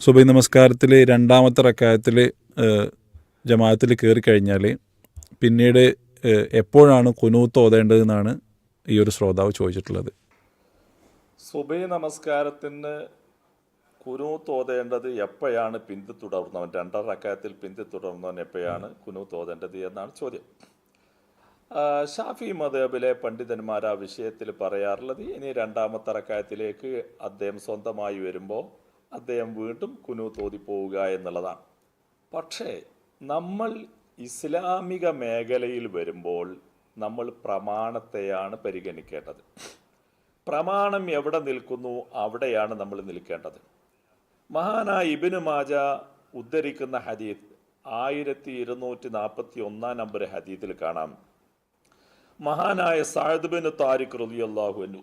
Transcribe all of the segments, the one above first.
സുബൈ നമസ്കാരത്തിൽ രണ്ടാമത്തെ റക്കായത്തിൽ ജമാഅത്തിൽ കയറി കഴിഞ്ഞാൽ പിന്നീട് എപ്പോഴാണ് കുനൂത്ത് ഓതേണ്ടതെന്നാണ് ഈ ഒരു ശ്രോതാവ് ചോദിച്ചിട്ടുള്ളത്. സുബൈ നമസ്കാരത്തിന് കുനൂത്ത് ഓതേണ്ടത് എപ്പോഴാണ് പിന്തുടർന്നവൻ രണ്ടാം റക്കായത്തിൽ പിന്തുടർന്നവൻ എപ്പോഴാണ് കുനൂത്ത് ഓതേണ്ടത് എന്നാണ് ചോദ്യം. ഷാഫി മദേബിലെ പണ്ഡിതന്മാർ ആ വിഷയത്തിൽ പറയാറുള്ളത് ഇനി രണ്ടാമത്തെ റക്കായത്തിലേക്ക് അദ്ദേഹം സ്വന്തമായി വരുമ്പോൾ അദ്ദേഹം വീണ്ടും കുനൂത്തോതി പോവുക എന്നുള്ളതാണ്. പക്ഷേ നമ്മൾ ഇസ്ലാമിക മേഖലയിൽ വരുമ്പോൾ നമ്മൾ പ്രമാണത്തെയാണ് പരിഗണിക്കേണ്ടത്. പ്രമാണം എവിടെ നിൽക്കുന്നു അവിടെയാണ് നമ്മൾ നിൽക്കേണ്ടത്. മഹാനായ ഇബിന് മാജ ഉദ്ധരിക്കുന്ന ഹദീത്ത് ആയിരത്തി ഇരുന്നൂറ്റി നാൽപ്പത്തി ഒന്നാം നമ്പർ ഹദീത്തിൽ കാണാം. മഹാനായ സാഹിദ്ബിന് താരിഖ് റലിയല്ലാഹുവിനു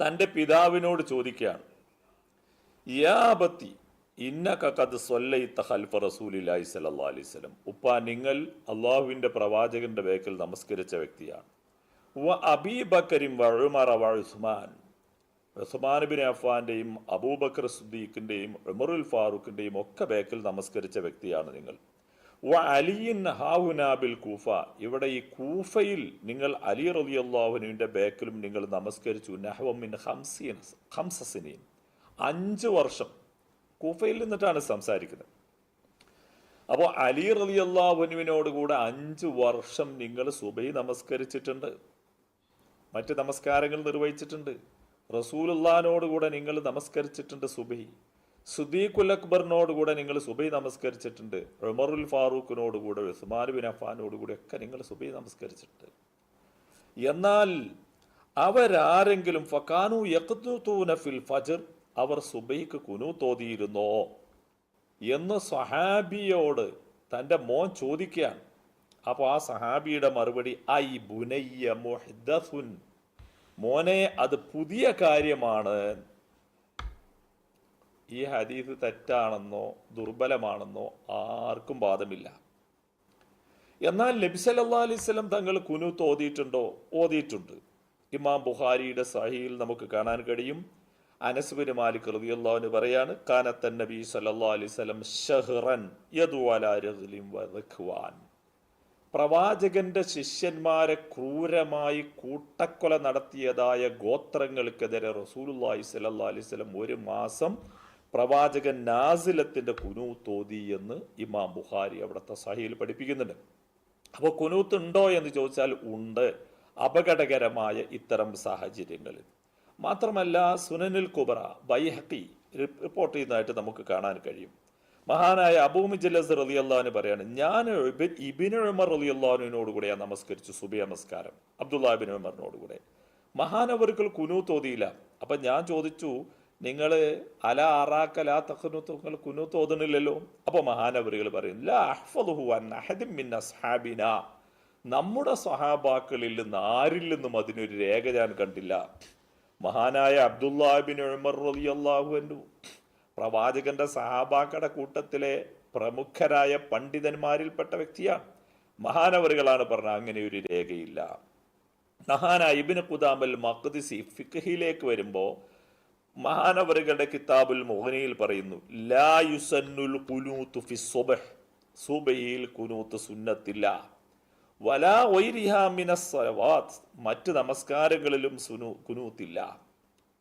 തന്റെ പിതാവിനോട് ചോദിക്കുകയാണ്. യാബത്തി ഇന്നക കത് സൊല്ലൈത്ത ഖൽഫ റസൂലില്ലാഹി സല്ലല്ലാഹു അലൈഹി വസല്ലം. ഉപ്പ നിങ്ങൾ അള്ളാഹുവിന്റെ പ്രവാചകന്റെ വേക്കൽ നമസ്കരിച്ച വ്യക്തിയാണ്. വ അബീബക്കരും വ ഉമറ വ ഉസ്മാൻ. ഉസ്മാൻ ബിൻ അഫ്ഫാന്റെയും അബൂബക്കർ സുദ്ദീഖിന്റെയും ഉമറുൽ ഫാറൂഖിന്റെയും ഒക്കെ ബേക്കിൽ നമസ്കരിച്ച വ്യക്തിയാണ് നിങ്ങൾ. വ അലിയിൻ ഹാവുനാബിൽ കൂഫ. ഇവിടെ ഈ കൂഫയിൽ നിങ്ങൾ അലി റളിയല്ലാഹുവിന്റെ ബേക്കിലും നിങ്ങൾ നമസ്കരിച്ചു. നഹവമിൻ ഹംസീൻ ഹംസസിനീൻ അഞ്ച് വർഷം കൂഫയിൽ നിന്നിട്ടാണ് സംസാരിക്കുന്നത്. അപ്പോൾ അലി റലി അള്ളാഹുനുവിനോട് കൂടെ അഞ്ച് വർഷം നിങ്ങൾ സുബൈ നമസ്കരിച്ചിട്ടുണ്ട്. മറ്റ് നമസ്കാരങ്ങൾ നിർവഹിച്ചിട്ടുണ്ട്. റസൂലുള്ളാനോട് കൂടെ നിങ്ങൾ നമസ്കരിച്ചിട്ടുണ്ട് സുബൈ സുദീഖുൽ അക്ബറിനോട് കൂടെ നിങ്ങൾ സുബൈ നമസ്കരിച്ചിട്ടുണ്ട്. ഉമറുൽ ഫാറൂഖിനോട് കൂടെ ഉസ്മാൻ ബിൻ അഫാനോട് കൂടെ ഒക്കെ നിങ്ങൾ സുബൈ നമസ്കരിച്ചിട്ടുണ്ട്. എന്നാൽ അവരാരെങ്കിലും ഫക്കാനു യഖ്തുതൂന ഫിൽ ഫജ്ർ അവർ സുബൈക്ക് കുനു തോതിയിരുന്നോ? എന്ന് സഹാബിയോട് തന്റെ മോൻ ചോദിക്കുകയാണ്. അപ്പോൾ ആ സഹാബിയുടെ മറുപടി ഐ ബുനയ്യ മുഹ്ദസുൻ. മോനെ അത് പുതിയ കാര്യമാണ്. ഈ ഹദീസ് തെറ്റാണെന്നോ ദുർബലമാണെന്നോ ആർക്കും വാദമില്ല. എന്നാൽ നബി സല്ലാ അലൈഹി വസല്ലം തങ്ങൾ കുനു തോതിയിട്ടുണ്ടോ? ഓതിയിട്ടുണ്ട്. ഇമാം ബുഹാരിയുടെ സഹിയിൽ നമുക്ക് കാണാൻ കഴിയും. അനസ് ബിൻ മാലിക് റളിയല്ലാഹു പറയാണ് കാനത്തൻ നബി റജുലിൻ പ്രവാചകന്റെ ശിഷ്യന്മാരെ ക്രൂരമായി കൂട്ടക്കൊല നടത്തിയതായ ഗോത്രങ്ങൾക്കെതിരെ റസൂലുള്ളാഹി സ്വല്ലല്ലാഹി അലൈഹി വസല്ലം ഒരു മാസം പ്രവാചകൻ നാസിലത്തിന്റെ കുനു തോതി എന്ന് ഇമാം ബുഹാരി അവിടുത്തെ സഹിയിൽ പഠിപ്പിക്കുന്നുണ്ട്. അപ്പോൾ കുനൂത്ത് ഉണ്ടോ എന്ന് ചോദിച്ചാൽ ഉണ്ട്. അപകടകരമായ ഇത്തരം സാഹചര്യങ്ങളിൽ. മാത്രമല്ല സുനനിൽ കുബറ ബൈഹക്കി റിപ്പോർട്ട് ചെയ്യുന്നതായിട്ട് നമുക്ക് കാണാൻ കഴിയും. മഹാനായ അബൂമി ജലസ് റലി അള്ളഹാന് പറയാണ് ഞാൻ ഇബിൻ- ഇബിന് ഉമർ റലി അള്ളഹാനുവിനോട് കൂടെയാണ് നമസ്കരിച്ചു സുബി നമസ്കാരം. അബ്ദുല്ലാബിൻ ഉമറിനോട് കൂടെ. മഹാനവർകൾ കുനു തോതിയില്ല. അപ്പൊ ഞാൻ ചോദിച്ചു നിങ്ങൾ അല അറാക്കല തഖനു നിങ്ങൾ കുനു തോതണില്ലല്ലോ? അപ്പൊ മഹാനവറുകൾ പറയും ലാ നമ്മുടെ സഹാബാക്കളിൽ നിന്ന് ആരിൽ നിന്നും അതിനൊരു രേഖ ഞാൻ കണ്ടില്ല. മഹാനായ അബ്ദുല്ലാബിൻ ഉമർ അൻഹു. പ്രവാചകന്റെ സഹാബാക്കട കൂട്ടത്തിലെ പ്രമുഖരായ പണ്ഡിതന്മാരിൽപ്പെട്ട വ്യക്തിയാണ്. മഹാനവറുകളാണ് പറഞ്ഞ അങ്ങനെ ഒരു രേഖയില്ല. മഹാനായ ഇബിന് കുദാമൽ മഖ്ദിസി ഫിഖഹിലേക്ക് വരുമ്പോൾ മഹാനവറുകളുടെ കിതാബുൽ മോഹനിയിൽ പറയുന്നു ലാ യുസന്നുൽ കുനൂത്ത് ഫി സുബഹ്. സുബഹിയിൽ കുനൂത്ത് സുന്നത്തില്ല. വലാ വൈരിഹാ മിനസ് സലവാത്ത് മറ്റ് നമസ്കാരങ്ങളിലും സുനു കുനൂത്തില്ല.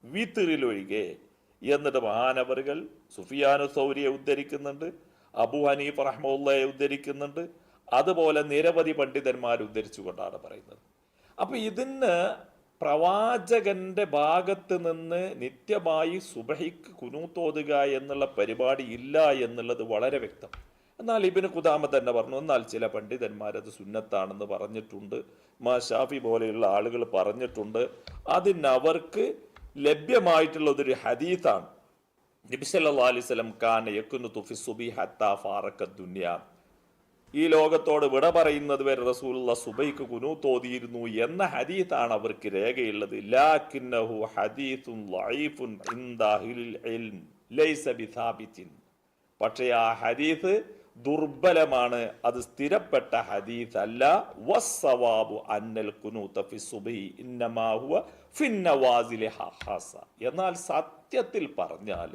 വിത്തിറിലൊഴികെ. എന്നിട്ട് മഹാനവറുകൾ സുഫിയാനു സൗരിയെ ഉദ്ധരിക്കുന്നുണ്ട്. അബു ഹനീഫ് റഹ്മുള്ളയെ ഉദ്ധരിക്കുന്നുണ്ട്. അതുപോലെ നിരവധി പണ്ഡിതന്മാർ ഉദ്ധരിച്ചുകൊണ്ടാണ് പറയുന്നത്. അപ്പൊ ഇതിന് പ്രവാചകന്റെ ഭാഗത്ത് നിന്ന് നിത്യമായി സുബഹിക്ക് കുനൂത്തോതുക എന്നുള്ള പരിപാടി ഇല്ല എന്നുള്ളത് വളരെ വ്യക്തം എന്നാൽ ഇബിന് കുദാമ തന്നെ പറഞ്ഞു എന്നാൽ ചില പണ്ഡിതന്മാർ അത് സുന്നത്താണെന്ന് പറഞ്ഞിട്ടുണ്ട്. മാ ഷാഫി പോലെയുള്ള ആളുകൾ പറഞ്ഞിട്ടുണ്ട്. അതിനവർക്ക് ലഭ്യമായിട്ടുള്ള ഒരു ഹദീത്താണ് നബി സല്ലല്ലാഹു അലൈഹി വസല്ലം കാന യകുനു തുഫി സുബി ഹത്താ ഈ ലോകത്തോട് വിട പറയുന്നത് വരെ റസൂലുള്ള സുബൈക്ക് കുനു തോതിയിരുന്നു എന്ന ഹദീത്താണ് അവർക്ക് രേഖയുള്ളത്. ലാക്കിന്നഹു ലൈസ പക്ഷേ ആ ഹദീസ് ദുർബലമാണ്. അത് സ്ഥിരപ്പെട്ട ഹദീസ് അല്ല വസ്സവാബു അന്നൽ എന്നാൽ സത്യത്തിൽ പറഞ്ഞാൽ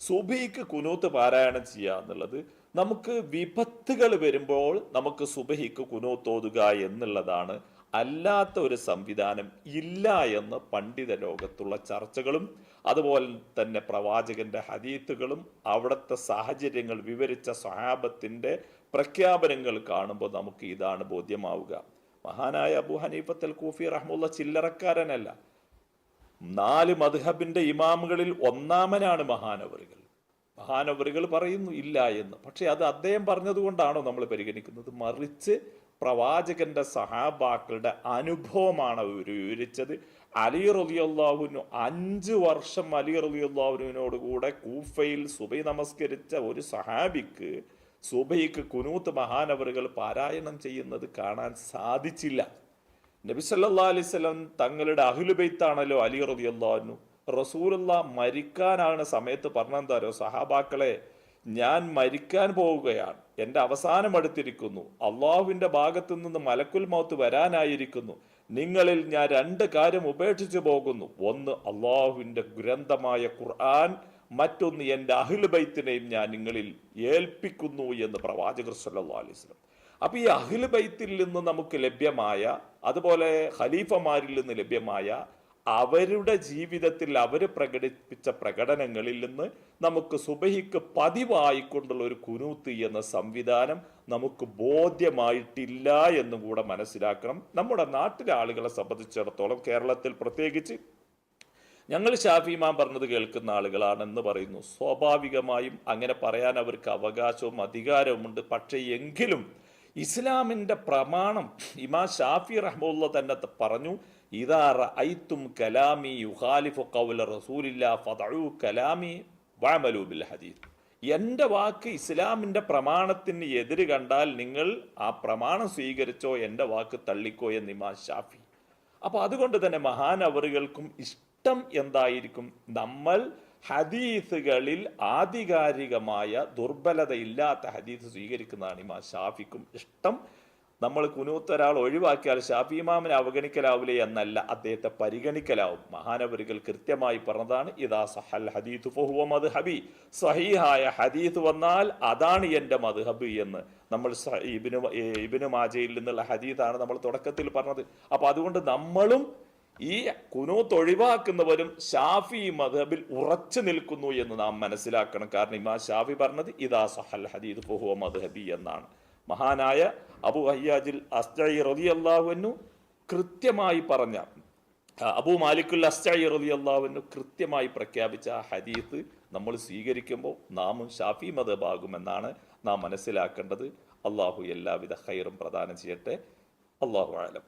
സുബഹിക്ക് കുനൂത്ത് പാരായണം ചെയ്യുക എന്നുള്ളത് നമുക്ക് വിപത്തുകൾ വരുമ്പോൾ നമുക്ക് സുബഹിക്ക് കുനൂത്തോതുക എന്നുള്ളതാണ് അല്ലാത്ത ഒരു സംവിധാനം ഇല്ല എന്ന് പണ്ഡിത ലോകത്തുള്ള ചർച്ചകളും അതുപോലെ തന്നെ പ്രവാചകന്റെ ഹദീത്തുകളും അവിടുത്തെ സാഹചര്യങ്ങൾ വിവരിച്ച സ്വഹാബത്തിന്റെ പ്രഖ്യാപനങ്ങൾ കാണുമ്പോൾ നമുക്ക് ഇതാണ് ബോധ്യമാവുക. മഹാനായ അബു ഹനീഫത്തൽ കൂഫി റഹ്മുള്ള ചില്ലറക്കാരനല്ല. നാല് മദ്ഹബിന്റെ ഇമാമുകളിൽ ഒന്നാമനാണ് മഹാനവറുകൾ. മഹാനവറുകൾ പറയുന്നു ഇല്ല എന്ന്. പക്ഷെ അത് അദ്ദേഹം പറഞ്ഞതുകൊണ്ടാണോ നമ്മൾ പരിഗണിക്കുന്നത്? മറിച്ച് പ്രവാചകന്റെ സഹാബാക്കളുടെ അനുഭവമാണ് വിവരിച്ചത്. അലി റലിയല്ലാഹുവിനു അഞ്ച് വർഷം അലി റലിയല്ലാഹുവിനോട് കൂടെ കൂഫയിൽ സുബൈ നമസ്കരിച്ച ഒരു സഹാബിക്ക് സുബൈക്ക് കുനൂത്ത് മഹാനവറുകൾ പാരായണം ചെയ്യുന്നത് കാണാൻ സാധിച്ചില്ല. നബി സല്ലാ അലൈവല്ലം തങ്ങളുടെ അഹുലുബൈത്താണല്ലോ അലി റളിയല്ലാഹു റസൂലുള്ള മരിക്കാനാണ് സമയത്ത് പറഞ്ഞെന്താരോ സഹാബാക്കളെ ഞാൻ മരിക്കാൻ പോവുകയാണ്. എന്റെ അവസാനം അടുത്തിരിക്കുന്നു. അള്ളാഹുവിന്റെ ഭാഗത്തു നിന്ന് മലക്കുൽ മൗത്ത് വരാനായിരിക്കുന്നു. നിങ്ങളിൽ ഞാൻ രണ്ട് കാര്യം ഉപേക്ഷിച്ചു പോകുന്നു. ഒന്ന് അള്ളാഹുവിന്റെ ഗ്രന്ഥമായ ഖുർആൻ. മറ്റൊന്ന് എന്റെ അഹിൽബൈത്തിനെയും ഞാൻ നിങ്ങളിൽ ഏൽപ്പിക്കുന്നു എന്ന് പ്രവാചകർ സല്ലാ അലൈഹി വസല്ലം. അപ്പൊ ഈ അഹിൽ ബൈത്തിൽ നിന്ന് നമുക്ക് ലഭ്യമായ അതുപോലെ ഖലീഫമാരിൽ നിന്ന് ലഭ്യമായ അവരുടെ ജീവിതത്തിൽ അവർ പ്രകടിപ്പിച്ച പ്രകടനങ്ങളിൽ നിന്ന് നമുക്ക് സുബഹിക്ക് പതിവായിക്കൊണ്ടുള്ള ഒരു കുനൂത്ത് എന്ന സംവിധാനം നമുക്ക് ബോധ്യമായിട്ടില്ല എന്നും കൂടെ മനസ്സിലാക്കണം. നമ്മുടെ നാട്ടിലെ ആളുകളെ സംബന്ധിച്ചിടത്തോളം കേരളത്തിൽ പ്രത്യേകിച്ച് ഞങ്ങൾ ഷാഫിമാൻ പറഞ്ഞത് കേൾക്കുന്ന ആളുകളാണെന്ന് പറയുന്നു. സ്വാഭാവികമായും അങ്ങനെ പറയാൻ അവർക്ക് അവകാശവും അധികാരവുമുണ്ട് പക്ഷേ എങ്കിലും ഇസ്ലാമിന്റെ പ്രമാണം ഇമാ ഷാഫി റഹ്മുള്ള തന്നെ പറഞ്ഞു. ഇതാ റഅയ്തും കലാമി യുഖാലിഫു ഖൗല ഫദഉ കലാമി വഅമലു ബിൽ ഹദീസ്. വാക്ക് ഇസ്ലാമിന്റെ പ്രമാണത്തിന് എതിര് കണ്ടാൽ നിങ്ങൾ ആ പ്രമാണം സ്വീകരിച്ചോ എന്റെ വാക്ക് തള്ളിക്കോ എന്ന് ഇമാ ഷാഫി. അപ്പൊ അതുകൊണ്ട് തന്നെ മഹാനവറുകൾക്കും ഇഷ്ടം എന്തായിരിക്കും? നമ്മൾ ഹദീസുകളിൽ ആധികാരികമായ ദുർബലതയില്ലാത്ത ഹദീസ് സ്വീകരിക്കുന്നതാണ് ഇമാ ഷാഫിക്കും ഇഷ്ടം. നമ്മൾ കുനൂത്ത് ഒരാൾ ഒഴിവാക്കിയാൽ ഷാഫി ഇമാമിനെ എന്നല്ല അദ്ദേഹത്തെ പരിഗണിക്കലാവും. മഹാനവരുകൾ കൃത്യമായി പറഞ്ഞതാണ് ഇതാ സഹൽ ഹദീത്ത് ഫഹുവ മദ്ഹബി. സഹീഹായ ഹദീത്ത് വന്നാൽ അതാണ് എന്റെ മദ്ഹബ് എന്ന് നമ്മൾ ഇബിനു ഇബിനു മാജയിൽ നിന്നുള്ള ഹദീത്താണ് നമ്മൾ തുടക്കത്തിൽ പറഞ്ഞത്. അപ്പൊ അതുകൊണ്ട് നമ്മളും ഈ കുനൂത്ത് ഒഴിവാക്കുന്നവരും ഷാഫി മധബിൽ ഉറച്ചു നിൽക്കുന്നു എന്ന് നാം മനസ്സിലാക്കണം. കാരണം ഇമാ ഷാഫി പറഞ്ഞത് ഇതാ സഹൽ ഹദീദ് ഫഹുവ മദ്ഹബി എന്നാണ്. മഹാനായ അബു ഹയ്യാജിൽ അസ്തൈ റതി അള്ളാഹുവിനു കൃത്യമായി പറഞ്ഞ അബു മാലിക്കുൽ അസ്തൈ റതി അള്ളാഹുവിനു കൃത്യമായി പ്രഖ്യാപിച്ച ആ ഹദീത്ത് നമ്മൾ സ്വീകരിക്കുമ്പോൾ നാമും ഷാഫി മതബാകുമെന്നാണ് നാം മനസ്സിലാക്കേണ്ടത്. അള്ളാഹു എല്ലാവിധ ഹൈറും പ്രദാനം ചെയ്യട്ടെ. അള്ളാഹു ആലം